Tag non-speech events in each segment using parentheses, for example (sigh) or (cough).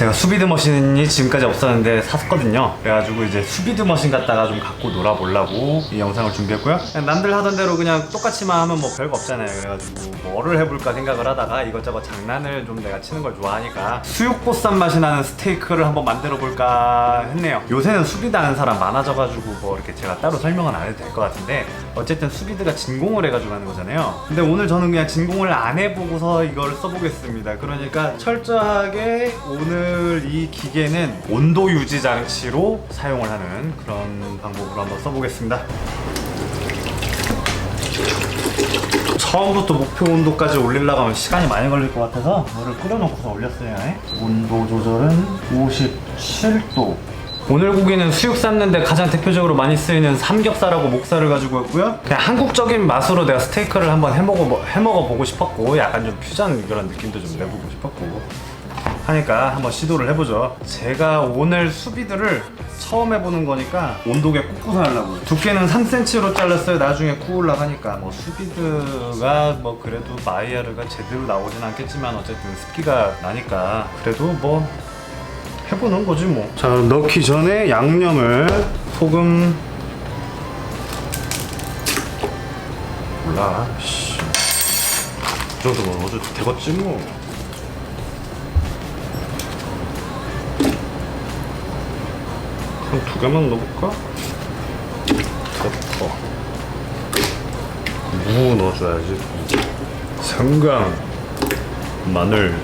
제가 수비드 머신이 지금까지 없었는데 샀거든요. 그래가지고 이제 수비드 머신 갖다가 좀 갖고 놀아보려고 이 영상을 준비했고요. 그냥 남들 하던 대로 그냥 똑같이만 하면 뭐 별거 없잖아요. 그래가지고 뭐를 해볼까 생각을 하다가 이것저것 장난을 좀 내가 치는 걸 좋아하니까 수육보쌈 맛이 나는 스테이크를 한번 만들어 볼까 했네요. 요새는 수비드 하는 사람 많아져가지고 뭐 이렇게 제가 따로 설명은 안 해도 될 것 같은데 어쨌든 수비드가 진공을 해가지고 하는 거잖아요. 근데 오늘 저는 그냥 진공을 안 해보고서 이걸 써보겠습니다. 그러니까 철저하게 오늘 이 기계는 온도 유지 장치로 사용을 하는 그런 방법으로 한번 써보겠습니다. 처음부터 목표 온도까지 올리려고 하면 시간이 많이 걸릴 것 같아서 물을 끓여놓고서 올렸어요. 온도 조절은 57도. 오늘 고기는 수육 삶는데 가장 대표적으로 많이 쓰이는 삼겹살하고 목살을 가지고 있고요. 그냥 한국적인 맛으로 내가 스테이크를 한번 해먹어 해먹어 보고 싶었고, 약간 좀 퓨전 그런 느낌도 좀 내보고 싶었고. 하니까 한번 시도를 해보죠. 제가 오늘 수비드를 처음 해보는 거니까 온도계 꽂고서 하려고요. 두께는 3cm로 잘랐어요. 나중에 구우려고 하니까 뭐 수비드가 뭐 그래도 마이야르가 제대로 나오진 않겠지만 어쨌든 습기가 나니까 그래도 뭐 해보는 거지 뭐. 자 넣기 전에 양념을 소금 몰라. 씨. 이 정도면 어제 되겠지 뭐. 한두 개만 넣어볼까? 페퍼 무 넣어줘야지 생강 마늘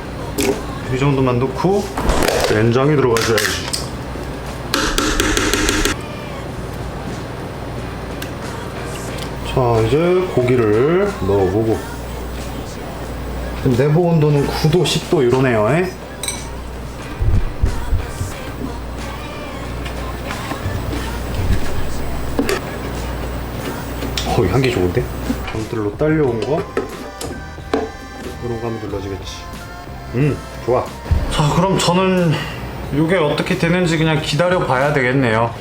이 정도만 넣고 된장이 들어가줘야지 자 이제 고기를 넣어보고 내부 온도는 9도 10도 이러네요 에? 어, 이 향기 좋은데? 감들로 딸려온 거? 이런 거 하면 눌러지겠지. 음, 좋아. 자, 그럼 저는 이게 어떻게 되는지 그냥 기다려 봐야 되겠네요.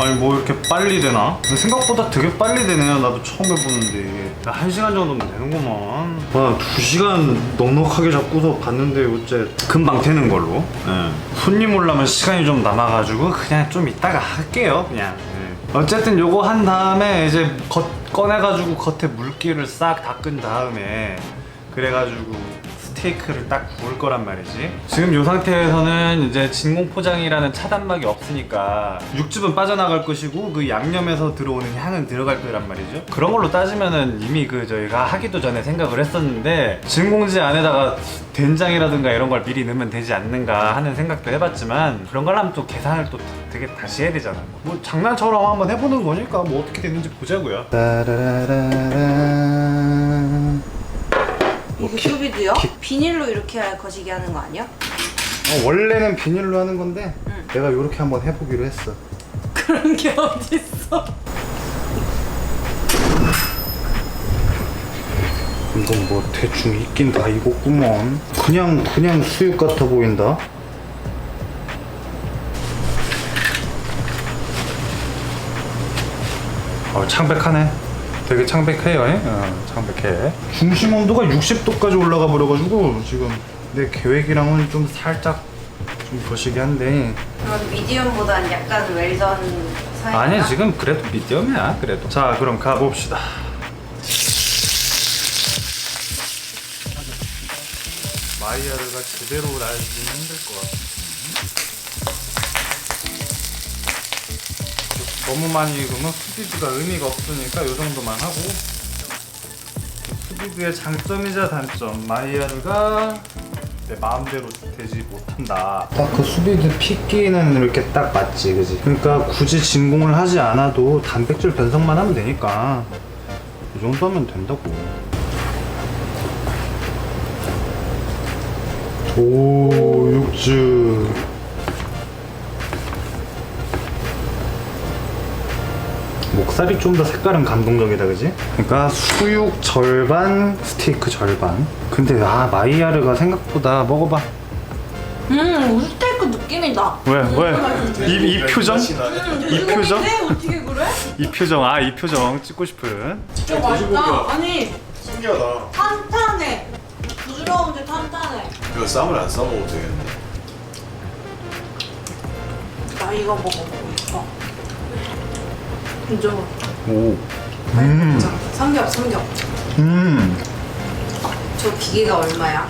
아니, 뭐 이렇게 빨리 되나? 생각보다 되게 빨리 되네요. 나도 처음 해보는데. 한 시간 정도면 되는구만. 아, 두 시간 넉넉하게 잡고서 봤는데 어째 금방 되는 걸로. 예. 손님 올라면 시간이 좀 남아가지고 그냥 좀 이따가 할게요. 그냥. 예. 어쨌든 요거 한 다음에 이제 겉 꺼내가지고 겉에 물기를 싹 닦은 다음에 그래가지고 스테이크를 딱 구울 거란 말이지. 지금 이 상태에서는 이제 진공 포장이라는 차단막이 없으니까 육즙은 빠져나갈 것이고 그 양념에서 들어오는 향은 들어갈 거란 말이죠. 그런 걸로 따지면은 이미 그 저희가 하기도 전에 생각을 했었는데 진공지 안에다가 된장이라든가 이런 걸 미리 넣으면 되지 않는가 하는 생각도 해봤지만 그런 걸 하면 또 계산을 또 되게 다시 해야 되잖아. 뭐 장난처럼 한번 해보는 거니까 뭐 어떻게 되는지 보자고요. 이거 수비드요? 비닐로 이렇게 거시기 하는 거 아니야? 어, 원래는 비닐로 하는 건데 내가 이렇게 한번 해보기로 했어. (laughs) 그런 게 어딨어? 이건 뭐 대충 있긴 다 익었구먼. 그냥 그냥 수육 같아 보인다. 어, 창백하네. 되게 창백해요. 예? 어, 창백해. 중심 온도가 60도까지 올라가 버려가지고 지금 내 계획이랑은 좀 살짝 좀 거시기 한데. 그럼 미디엄보단 약간 웰던 사이. 아니 지금 그래도 미디엄이야 그래도. 자 그럼 가봅시다. 마이야르가 제대로 날기는 힘들 것 같아. 너무 많이 익으면 수비드가 의미가 없으니까 이 정도만 하고 수비드의 장점이자 단점 마이야르가 내 마음대로 되지 못한다. 딱 그 수비드 핏기는 이렇게 딱 맞지, 그지? 그러니까 굳이 진공을 하지 않아도 단백질 변성만 하면 되니까 이 정도 하면 된다고. 오, 육즙. 목살이 좀 더 색깔은 감동적이다, 그지? 그러니까 수육 절반, 스테이크 절반. 근데 아 마이야르가 생각보다 먹어봐. 음, 스테이크 느낌이다. 왜 왜? 이, 이 표정? 이 표정? 근데 어떻게 그래? (laughs) 이 표정 아 이 표정 찍고 싶은. 진짜 맛있다. 아니, 신기하다. 탄탄해. 부드러운데 탄탄해. 이거 쌈을 안 싸먹어도 되겠는데 나 이거 먹어 좀 오. 삼겹 삼겹. 음. 저 기계가 얼마야?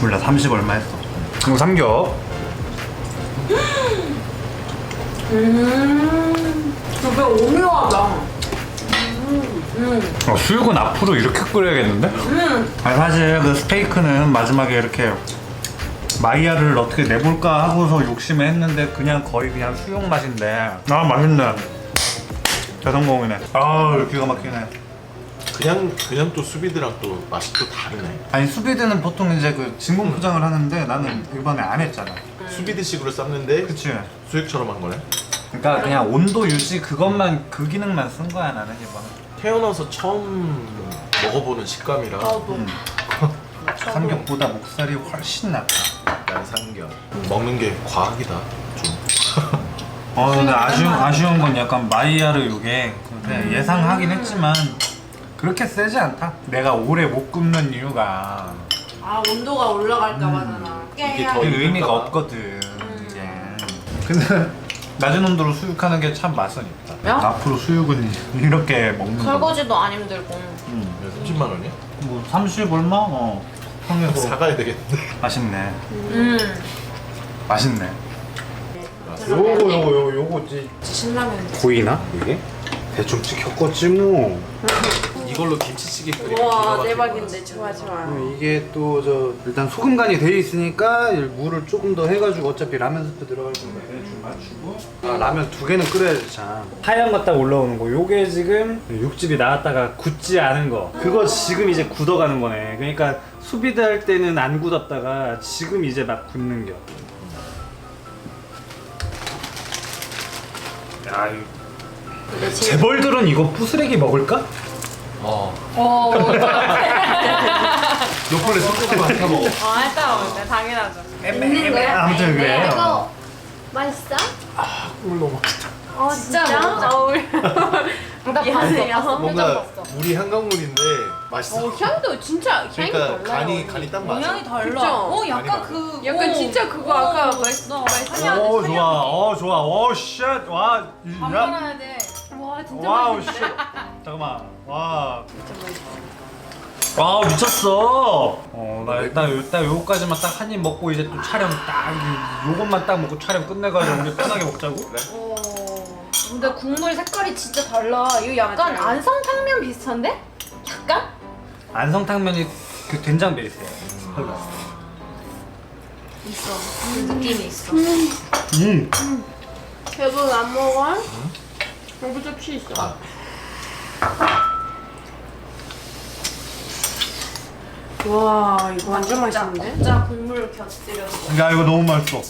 몰라 30 얼마 했어. 그리고 삼겹. 음. 되게 오묘하다. 어, 수육은 앞으로 이렇게 끓여야겠는데? 음. 아니 사실 그 스테이크는 마지막에 이렇게 마이야를 어떻게 내볼까 하고서 욕심을 했는데 그냥 거의 그냥 수육 맛인데. 아 맛있네. 대성공이네. 아 기가 막히네. 그냥 그냥 또 수비드랑 또 맛이 또 다르네. 아니 수비드는 보통 이제 그 진공 포장을 하는데 나는 이번에 안 했잖아. 수비드식으로 삶는데 그치? 수육처럼 한 거네? 그러니까 그냥 온도 유지 그것만 그 기능만 쓴 거야 나는 이번에 태어나서 처음 먹어보는 식감이라. 나도. 삼겹보다 목살이 훨씬 낫다 난 삼겹 먹는 게 과학이다 좀 (laughs) 어 근데 아쉬운 아쉬운 건 약간 마이야르 요게 근데 예상하긴 했지만 그렇게 세지 않다. 내가 오래 못 굽는 이유가 아 온도가 올라갈까 봐잖아. 이게 그더 의미가. 없거든. 이게. 근데 (laughs) 낮은 온도로 수육하는 게 참 맛은 있다. 야? 앞으로 수육은 (laughs) 이렇게 먹는 거. 설거지도 안 힘들고. 왜 30만 원이야? 뭐 30 얼마? 어. 평에서 사가야 되겠는데 맛있네. 음. 맛있네. 요거 요거 요거 요거 신라면. 보이나 이게? 대충 찍혔겠지 뭐. 이걸로 김치찌개 끓이면 와 대박인데. 좋아 좋아. 이게 또 저 일단 소금 간이 돼 있으니까 물을 조금 더 해가지고 어차피 라면 스프 들어갈 거니까 대충 맞추고. 아 라면 두 개는 끓여야지 참. 하얀 거 딱 올라오는 거. 요게 지금 육즙이 나왔다가 굳지 않은 거. 그거 지금 이제 굳어가는 거네. 그러니까 수비드 할 때는 안 굳었다가 지금 이제 막 굳는 겨. 야, 이 근데 재벌들은 이거 부스레기 먹을까? 어 어. 요번에 소금 많다 먹어 어 할까 먹을 때 당연하죠. 있는 거야? 아무튼 그래 이거 맛있어? 물 너무 맛있다 어 진짜? 어우. (laughs) 나 미안해요. 봤어. 뭔가 물이 한강물인데 맛있어 어, 향도 진짜 향이 그러니까 달라요. 간이 간이 딱 맞아 모양이 달라. 그쵸? 어 약간 많이 그. 약간 어. 진짜 그거 아까 맛있어. 맛있어. 오 좋아, 어 좋아, 오 쉣, 와, 밥 야, 말아야 돼. 와 진짜 와우 맛있어. 쉣, 잠깐만, 와, 와 미쳤어. 어, 나 일단 일단 요거까지만 딱 한 입 먹고 이제 또 촬영 딱 이- 요것만 딱 먹고 촬영 끝내가지고 우리 편하게 먹자고. 어. 근데 국물 색깔이 진짜 달라. 이거 약간 맞아요. 안성탕면 비슷한데? 약간? 안성탕면이 그 된장 베이스야. 있어. 그 느낌이 있어. 음, 대부분 안 먹어? 여기서 치 있어. 아. 와 이거 완전 맛있는데? 진짜 국물 곁들여서. 야 이거 너무 맛있어.